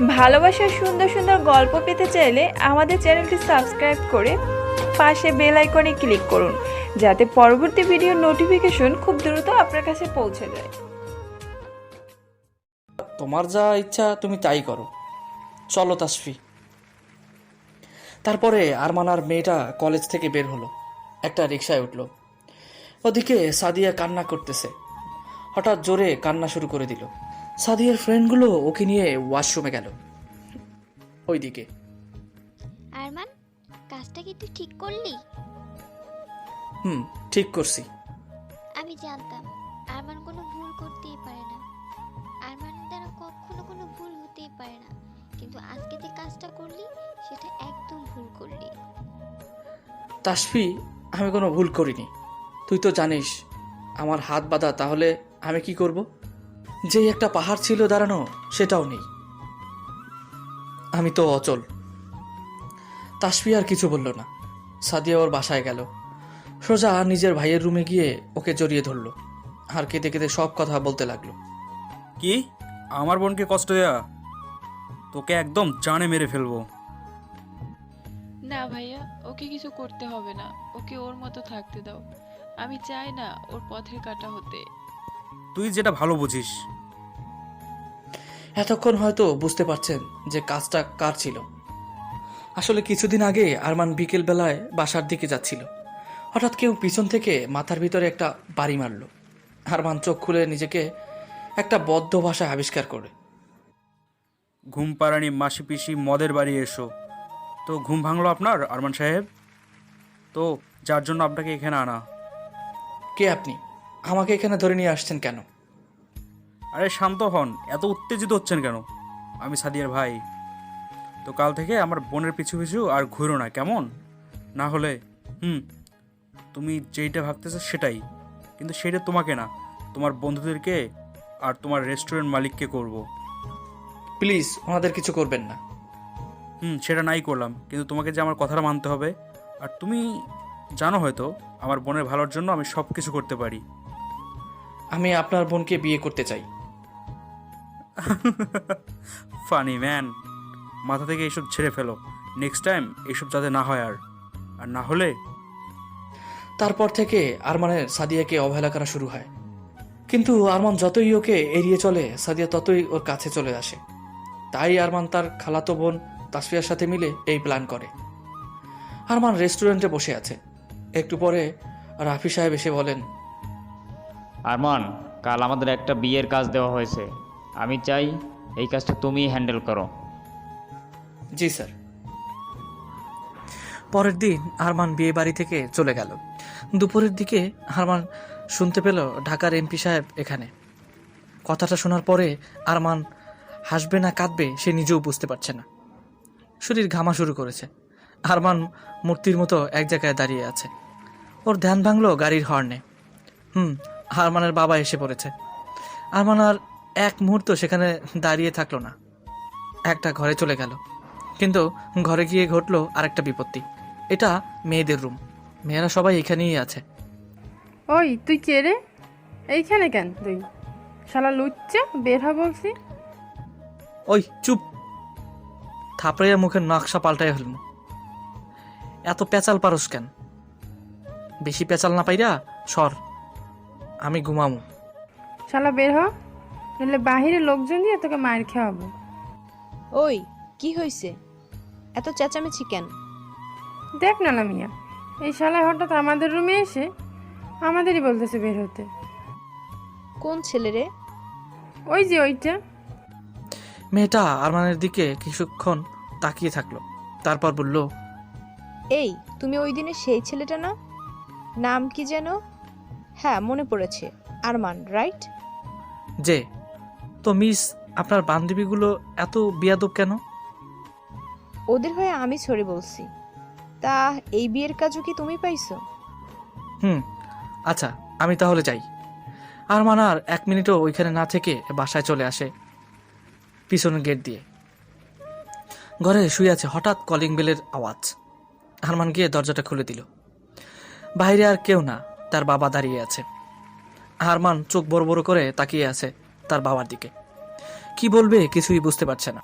ভালোবাসার সুন্দর সুন্দর গল্প পেতে চাইলে আমাদের চ্যানেলটি সাবস্ক্রাইব করে পাশে বেল আইকনে ক্লিক করুন, যাতে পরবর্তী ভিডিও নোটিফিকেশন খুব দ্রুত আপনার কাছে পৌঁছে যায়। তোমার যা ইচ্ছা তুমি তাই করো। চলো তাসফি। তারপরে আরমান আর মেয়েটা কলেজ থেকে বের হলো। একটা রিক্সায় উঠল। ওদিকে সাদিয়া কান্না করতেছে। হঠাৎ জোরে কান্না শুরু করে দিল। সাদিয়ার ফ্রেন্ডগুলো ওকে নিয়ে ওয়াশরুমে গেল। ওইদিকে। আরমান কাজটা কি তুই ঠিক করলি? হুম ঠিক করছি। আমি জানতাম আরমান কোনো ভুল করতেই পারে না। আরমান দ্বারা কখনো কোনো ভুল হতেই পারে না। কিন্তু আজকে যে কাজটা করলি সেটা একদম ভুল করলি। তাসফি আমি কোনো ভুল করিনি। তুই তো জানিস আমার হাত বাঁধা তাহলে আমি কি করব? যেই একটা পাহাড় ছিল দাঁড়ানো সেটাও নেই। আমি তো অচল। তাসফি আর কিছু বলল না। সাদিয়া ওর বাসায় গেল। সোজা নিজের ভাইয়ের রুমে গিয়ে ওকে জড়িয়ে ধরলো। আর কেঁদে কেঁদে সব কথা বলতে লাগল। কি? আমার বোনকে কষ্ট দেয়া? তোকে একদম জানে মেরে ফেলব। না ভাইয়া ওকে কিছু করতে হবে না। ওকে ওর মতো থাকতে দাও। আমি চাই না ওর পথের কাটা হতে। তুই যেটা ভালো বুঝিস এতক্ষণ হয়তো বুঝতে পারছেন যে কাজটা কার ছিল। আসলে কিছুদিন আগে আরমান বিকেল বেলায় বাসার দিকে যাচ্ছিল। হঠাৎ কেউ পিছন থেকে মাথার ভিতরে একটা বাড়ি মারল। আরমান চোখ খুলে নিজেকে একটা বদ্ধ ভাষায় আবিষ্কার করে। ঘুম পাড়ানি মাসি পিসি মদের বাড়ি এসো। তো ঘুম ভাঙলো আপনার আরমান সাহেব? তো যার জন্য আপনাকে এখানে আনা। কে আপনি? আমাকে এখানে ধরে নিয়ে আসছেন কেন? আরে শান্ত হন এত উত্তেজিত হচ্ছেন কেন? আমি সাদিয়ার ভাই। তো কাল থেকে আমার বোনের পিছু পিছু আর ঘুরো না কেমন? না হলে হুম তুমি যেইটা ভাবতেছো সেটাই। কিন্তু সেটা তোমাকে না তোমার বন্ধুদেরকে আর তোমার রেস্টুরেন্ট মালিককে করব। প্লিজ ওনাদের কিছু করবেন না। হুম সেটা নাই করলাম কিন্তু তোমাকে যে আমার কথাটা মানতে হবে। আর তুমি জানো হয়তো আমার বোনের ভালোর জন্য আমি সব কিছু করতে পারি। আমি আপনার বোনকে বিয়ে করতে চাই। ফানি ম্যান মাথা থেকে এইসব ছেড়ে ফেলো। নেক্সট টাইম এইসব যাতে না হয় আর। আর না হলে? তারপর থেকে আরমানের সাদিয়াকে অবহেলা করা শুরু হয়। কিন্তু আরমান যতই ওকে এড়িয়ে চলে সাদিয়া ততই ওর কাছে চলে আসে। তাই আরমান তার খালাতো বোন তাসফিয়ার সাথে মিলে এই প্ল্যান করে। আরমান রেস্টুরেন্টে বসে আছে। একটু পরে রাফি সাহেব এসে বলেন আরমান কাল আমাদের একটা বিয়ের কাজ দেওয়া হয়েছে। আমি চাই এই কাজটা তুমিই হ্যান্ডেল করো। জি, স্যার। পরের দিন আরমান বিয়ে বাড়ি থেকে চলে গেল। দুপুরের দিকে আরমান শুনতে পেল ঢাকার এমপি সাহেব এখানে। কথাটা শোনার পরে আরমান হাসবে না কাঁদবে সে নিজেও বুঝতে পারছে না। শরীর ঘামা শুরু করেছে। আরমান মূর্তির মতো এক জায়গায় দাঁড়িয়ে আছে। ওর ধ্যান ভাঙলো গাড়ির হর্নে। হুম আরমানের বাবা এসে পড়েছে। আরমান আর এক মুহূর্ত সেখানে দাঁড়িয়ে থাকল না। একটা ঘরে চলে গেল। কিন্তু ঘরে গিয়ে ঘটলো আরেকটা বিপত্তি। এটা মেয়েদের রুম। মেয়েরা সবাই এখানেই আছে। ওই তুই কে রে? এইখানে কেন তুই? শালা লুচ্চা বের হ বলছি। ওই চুপ। থাপড়াইয়া মুখের নকশা পাল্টাই হলম এত পেঁচাল পারস কেন? বেশি পেঁচাল না পাইরা সর। আমি ঘুমামু। শালা বের হ। নাহলে বাহিরে লোকজন দিয়ে তোকে মায়ের খাওয়াবো। ওই কি হয়েছে এত চেঁচামেচি কেন? দেখ না মিয়া এই শালা হঠাৎ আমাদের রুমে এসে আমাদেরই বলতেছে বের হতে। কোন ছেলে রে? ওই যে ওইটা। মেয়েটা আরমানের দিকে কিছুক্ষণ তাকিয়ে থাকল তারপর বলল এই তুমি ওই দিনে সেই ছেলেটা না? নাম কি যেন? হ্যাঁ মনে পড়েছে আরমান রাইট? যে তো মিস আপনার বান্ধবীগুলো এত বিয়াদব কেন? ওদের হয়ে আমি সরি বলছি। তা এই বিয়ের কাজও কি তুমি পাইছো? হুম আচ্ছা আমি তাহলে যাই। আর মানার এক মিনিটও ওইখানে না থেকে বাসায় চলে আসে পিছনের গেট দিয়ে। ঘরে শুয়ে আছে হঠাৎ কলিং বেলের আওয়াজ। আরমান গিয়ে দরজাটা খুলে দিল। বাইরে আর কেউ না তার বাবা দাঁড়িয়ে আছে। আরমান চোখ বড় বড় করে তাকিয়ে আছে। তার বাবার দিকে। কি বলবে কিছুই বুঝতে পারছে না।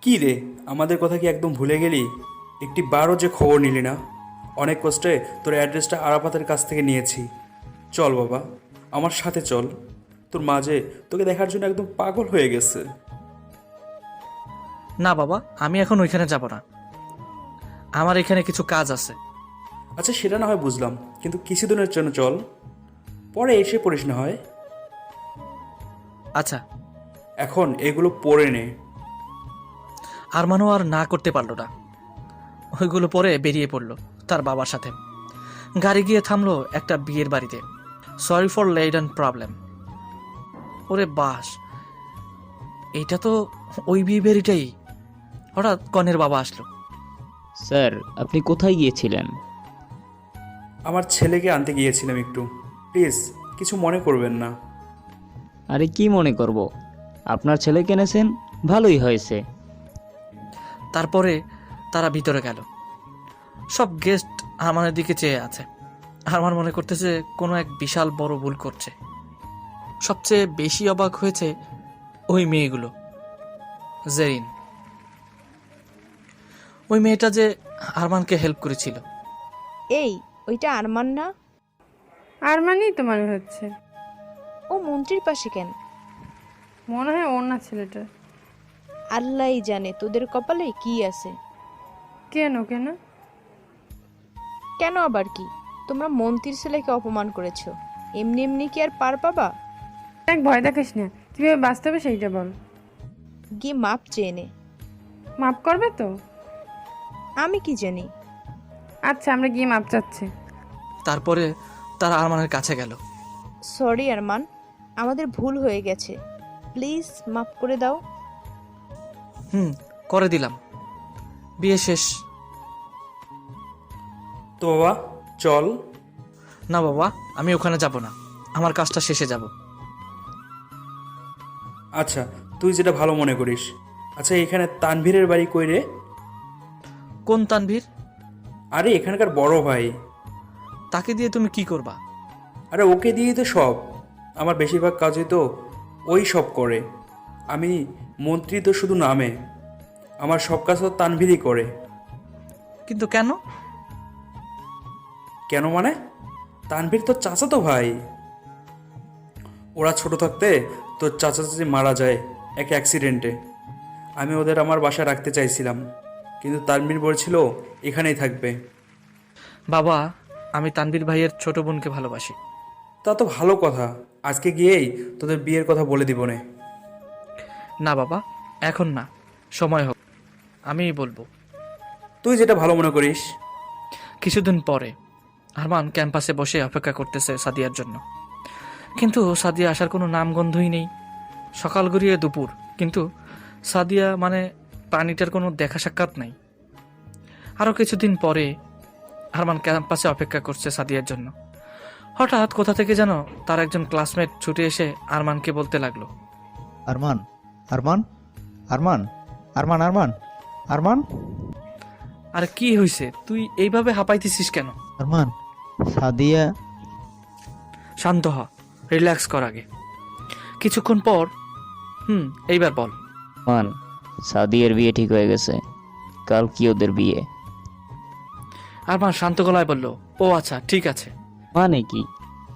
কি রে আমাদের কথা কি একদম ভুলে গেলি? একটি বারও যে খবর নিলি না? অনেক কষ্টে তোর অ্যাড্রেসটা আরাফাতের কাছ থেকে নিয়েছি। চল বাবা আমার সাথে চল। তোর মাঝে তোকে দেখার জন্য একদম পাগল হয়ে গেছে। না বাবা আমি এখন ওইখানে যাব না। আমার এখানে কিছু কাজ আছে। আচ্ছা সেটা না হয় বুঝলাম কিন্তু কিছুদিনের জন্য চল। পরে এসে পড়িস না হয়। আচ্ছা। এখন এগুলো পড়ে নে। আরমানও আর না করতে পারল না। ওইগুলো পরে বেরিয়ে পড়ল তার বাবার সাথে। গাড়ি গিয়ে থামলো একটা বিয়ের বাড়িতে। সরি ফর অ্যান্ড প্রবলেম ওরে বাস এইটা তো ওই বিয়ে বাড়িটাই। হঠাৎ কনের বাবা আসলো। স্যার আপনি কোথায় গিয়েছিলেন? আমার ছেলেকে আনতে গিয়েছিলাম একটু। প্লিজ কিছু মনে করবেন না। আরে কি মনে করব? আপনার ছেলে কিনেছেন? ভালোই হয়েছে। তারপরে তারা ভিতরে গেল। সব গেস্ট আরমানের দিকে চেয়ে আছে। আরমান মনে করতেছে কোনো এক বিশাল বড় ভুল করছে। সবচেয়ে বেশি অবাক হয়েছে ওই মেয়েগুলো জেরিন। ওই মেয়েটা যে আরমানকে হেল্প করেছিল। এই ওইটা আরমান না? আরমানই তো মনে হচ্ছে। ও মন্ত্রীর পাশে কেন? মনে হয় ওর না ছেলেটা। আল্লাহই জানে তোদের কপালে কি আছে? কেন কেন? কেন আবার কি? তোমরা মন্ত্রীর ছেলেকে অপমান করেছ। এমনি এমনি কি আর পার পাবা? এক ভয় দেখিস না। কীভাবে বাস্তবে সেইটা বল। গিয়ে মাপ চেয়ে নে। মাপ করবে তো? আমি কি জানি? আচ্ছা আমরা গিয়ে মাপ চাচ্ছি। তারপরে তারা আরমানের কাছে গেল। সরি আরমান আমাদের ভুল হয়ে গেছে। প্লিজ মাপ করে দাও। হুম করে দিলাম। বিয়ে শেষ। তো বাবা চল। না বাবা আমি ওখানে যাব না। আমার কাজটা শেষে যাব। আচ্ছা তুই যেটা ভালো মনে করিস। আচ্ছা এখানে তানভীরের বাড়ি কই রে? কোন তানভীর? আরে এখানকার বড় ভাই। তাকে দিয়ে তুমি কি করবা? আরে ওকে দিয়েই তো সব। আমার বেশিরভাগ কাজই তো ওই সব করে। আমি মন্ত্রী তো শুধু নামে। আমার সব কাজ তো তানভীরই করে। কিন্তু কেন? কেন মানে? তানভীর তো চাচা তো ভাই। ওরা ছোট থাকতে তোর চাচা চাচি মারা যায় এক অ্যাক্সিডেন্টে আমি ওদের আমার বাসায় রাখতে চাইছিলাম কিন্তু তানভীর বলছিল এখানেই থাকবে। বাবা আমি তানভীর ভাইয়ের ছোট বোনকে ভালোবাসি। তা তো ভালো কথা। আজকে গিয়েই তোদের বিয়ের কথা বলে দিব নে। না বাবা এখন না। সময় হোক। আমিই বলব। তুই যেটা ভালো মনে করিস। কিছুদিন পরে আরমান ক্যাম্পাসে বসে অপেক্ষা করতেছে সাদিয়ার জন্য। কিন্তু সাদিয়া আসার কোনো নামগন্ধই নেই। সকাল গড়িয়ে দুপুর কিন্তু সাদিয়া মানে প্রাণীটার কোনো দেখা সাক্ষাৎ নাই। আরও কিছুদিন পরে আরমান ক্যাম্পাসে অপেক্ষা করছে সাদিয়ার জন্য। হঠাৎ কোথা থেকে যেন তার একজন ক্লাসমেট ছুটে এসে আরমানকে বলতে লাগল। আরমান আরমান আরমান আরমান আরমান আরমান। আর কি হয়েছে তুই এইভাবে হাঁপাইতেছিস কেন? আরমান সাদিয়া। শান্ত হ রিল্যাক্স কর আগে। কিছুক্ষণ পর হুম এইবার বল। মান সাদিয়ার বিয়ে ঠিক হয়ে গেছে। কাল কি ওদের বিয়ে। আরমান শান্ত গলায় বলল ও আচ্ছা ঠিক আছে। মানে কি?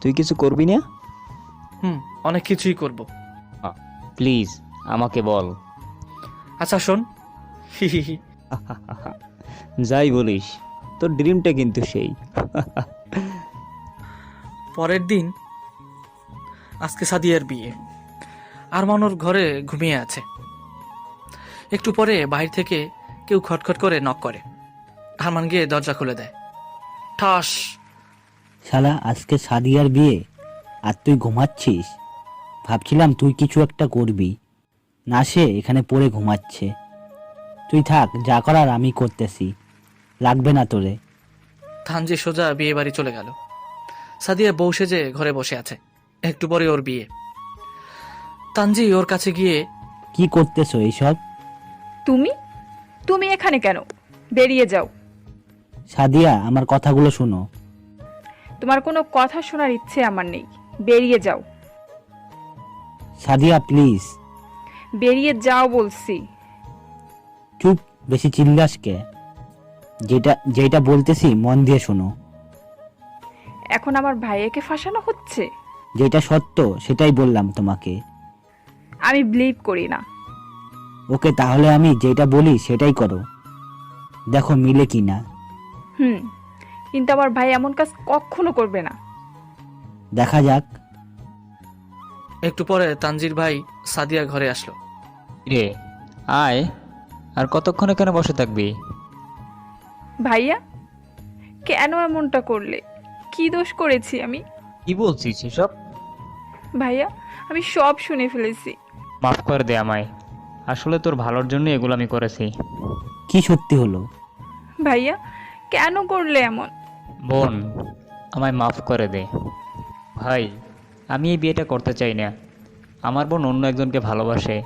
তুই কিছু করবি না? হুম অনেক কিছুই করব। প্লিজ আমাকে বল। আচ্ছা শোন। যাই বলিস তোর ড্রিমটা কিন্তু সেই। পরের দিন আজকে সাদিয়ার বিয়ে। আরমান ওর ঘরে ঘুমিয়ে আছে। একটু পরে বাইরে থেকে কেউ খটখট করে নক করে। আরমান গিয়ে দরজা খুলে দেয়। ঠাস! শালা আজকে সাদিয়ার বিয়ে আর তুই ঘুমাচ্ছিস? ভাবছিলাম তুই কিছু একটা করবি। না সে এখানে পড়ে ঘুমাচ্ছে। তুই থাক যা করার আমি করতেছি। লাগবে না তোরে। থানজি সোজা বিয়ে বাড়ি চলে গেল। সাদিয়া বউ সেজে ঘরে বসে আছে। একটু পরে ওর বিয়ে। তানজি ওর কাছে গিয়ে কি করতেছো এইসব? তুমি? তুমি এখানে কেন? বেরিয়ে যাও। সাদিয়া আমার কথাগুলো শোনো। তোমার কোনো কথা শোনার ইচ্ছে আমার নেই। বেরিয়ে যাও। সাদিয়া প্লিজ। বেরিয়ে যাও বলছি। চুপ বেশি চিল্লাস কে? যেটা যেটা বলতেছি মন দিয়ে শোনো। এখন আমার ভাইয়াকে ফাঁসানো হচ্ছে? যেটা সত্য সেটাই বললাম তোমাকে। আমি বিলিভ করি না। ওকে তাহলে আমি যেটা বলি সেটাই করো। দেখো মিলে কি না হুম। কিন্তু আমার ভাই এমন কাজ কখনো করবে না। দেখা যাক। একটু পরে তানজির ভাই সাদিয়া ঘরে আসলো। রে আয়। আর কতক্ষণ এখানে বসে থাকবি? ভাইয়া কেন এমনটা করলে? কি দোষ করেছি আমি? কি বলছিস এসব? ভাইয়া আমি সব শুনে ফেলেছি। মাফ করে দে আমায়। আসলে তোর ভালোর জন্য এগুলো আমি করেছি। কি সত্যি হলো? ভাইয়া কেন করলে এমন? বোন আমায় মাফ করে দে। ভাই আমি এই বিয়েটা করতে চাই না। আমার বোন অন্য একজনকে ভালোবাসে।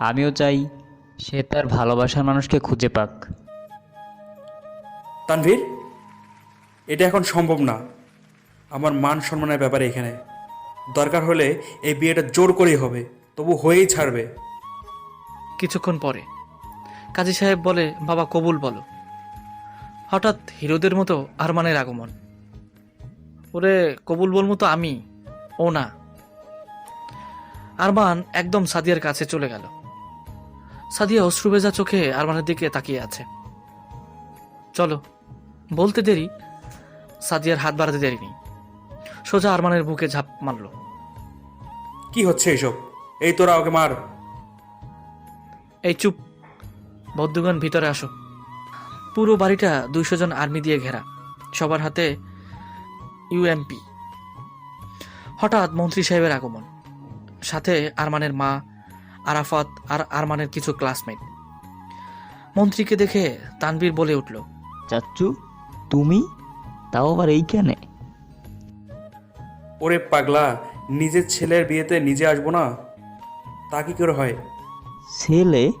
আমিও চাই সে তার ভালোবাসার মানুষকে খুঁজে পাক। তানভীর এটা এখন সম্ভব না। আমার মান সম্মানের ব্যাপারে এখানে। দরকার হলে এই বিয়েটা জোর করেই হবে তবু হয়েই ছাড়বে। কিছুক্ষণ পরে। কাজী সাহেব বলে বাবা কবুল বলো। হঠাৎ হিরোদের মতো আরমানের আগমন। ওরে কবুল বলব তো আমি। ও না। আরমান একদম সাদিয়ার কাছে চলে গেল। সাদিয়া অশ্রুভেজা চোখে আরমানের দিকে তাকিয়ে আছে। চলো বলতে দেরি। সাদিয়ার হাত বাড়াতে দেরি নেই। সোজা আরমানের বুকে ঝাঁপ মারল। কি হচ্ছে এইসব এই তোরা ওকে মার। এই চুপ। বৌদ্ধগণ ভিতরে আসো। পুরো বাড়িটা দুইশো জন আর্মি দিয়ে ঘেরা। সবার হাতে ইউএমপি হঠাৎ মন্ত্রী সাহেবের আগমন। সাথে আরমানের মা আরাফাত আর আরমানের কিছু ক্লাসমেট। মন্ত্রীকে দেখে তানবীর বলে উঠল চাচ্চু তুমি? তাও আবার এই এইখানে? ওরে পাগলা নিজের ছেলের বিয়েতে নিজে আসব না? তা কি করে হয়? ছেলে?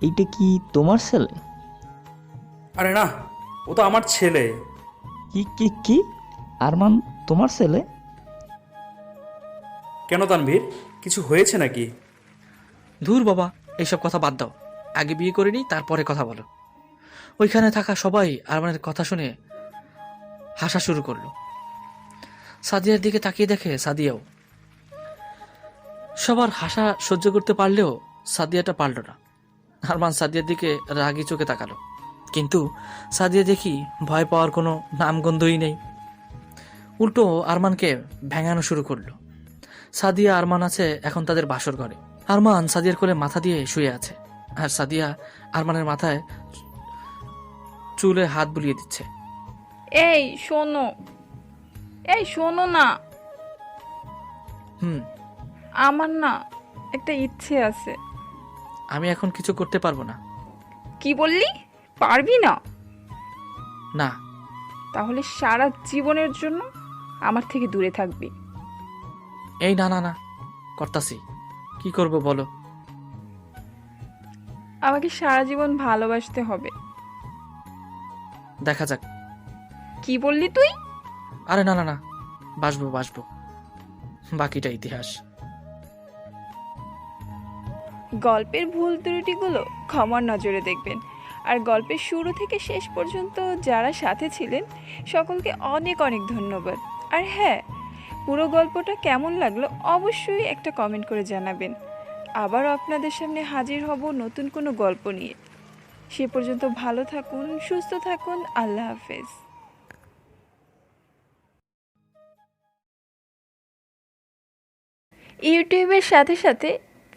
এইটা কি তোমার ছেলে? আরে না ও তো আমার ছেলে। কি কি কি? আরমান তোমার ছেলে? কেন তানভীর কিছু হয়েছে নাকি? ধুর বাবা এইসব কথা বাদ দাও। আগে বিয়ে করে নিই তারপরে কথা বলো। ওইখানে থাকা সবাই আরমানের কথা শুনে হাসা শুরু করল। সাদিয়ার দিকে তাকিয়ে দেখে সাদিয়াও। সবার হাসা সহ্য করতে পারলেও সাদিয়াটা পারল না। আরমান সাদিয়ার দিকে রাগি চোখে তাকালো। কিন্তু সাদিয়া দেখি ভয় পাওয়ার কোনো নামগন্ধই নেই। উল্টো আরমানকে ভেঙানো শুরু করল। সাদিয়া আরমান আছে এখন তাদের বাসর ঘরে। আরমান সাদিয়ার কোলে মাথা দিয়ে শুয়ে আছে। আর সাদিয়া আরমানের মাথায় চুলে হাত বুলিয়ে দিচ্ছে। এই শোনো। এই শোনো না। হুম। আমার না একটা ইচ্ছে আছে। আমি এখন কিছু করতে পারব না। কি বললি? পারবি না? না। তাহলে সারা জীবনের জন্য আমার থেকে দূরে থাকবি। এই না না না। করতাছি। কি করব বলো? আমাকে সারা জীবন ভালোবাসতে হবে। দেখা যাক। কি বললি তুই? আরে না না না। বাসবো বাসবো। বাকিটা ইতিহাস। গল্পের ভুল ত্রুটিগুলো ক্ষমার নজরে দেখবেন। আর গল্পের শুরু থেকে শেষ পর্যন্ত যারা সাথে ছিলেন, সকলকে অনেক অনেক ধন্যবাদ। আর হ্যাঁ পুরো গল্পটা কেমন লাগল অবশ্যই একটা কমেন্ট করে জানাবেন। আবারও আপনাদের সামনে হাজির হব নতুন কোনো গল্প নিয়ে। সে পর্যন্ত ভালো থাকুন, সুস্থ থাকুন, আল্লাহ হাফেজ। ইউটিউবের সাথে সাথে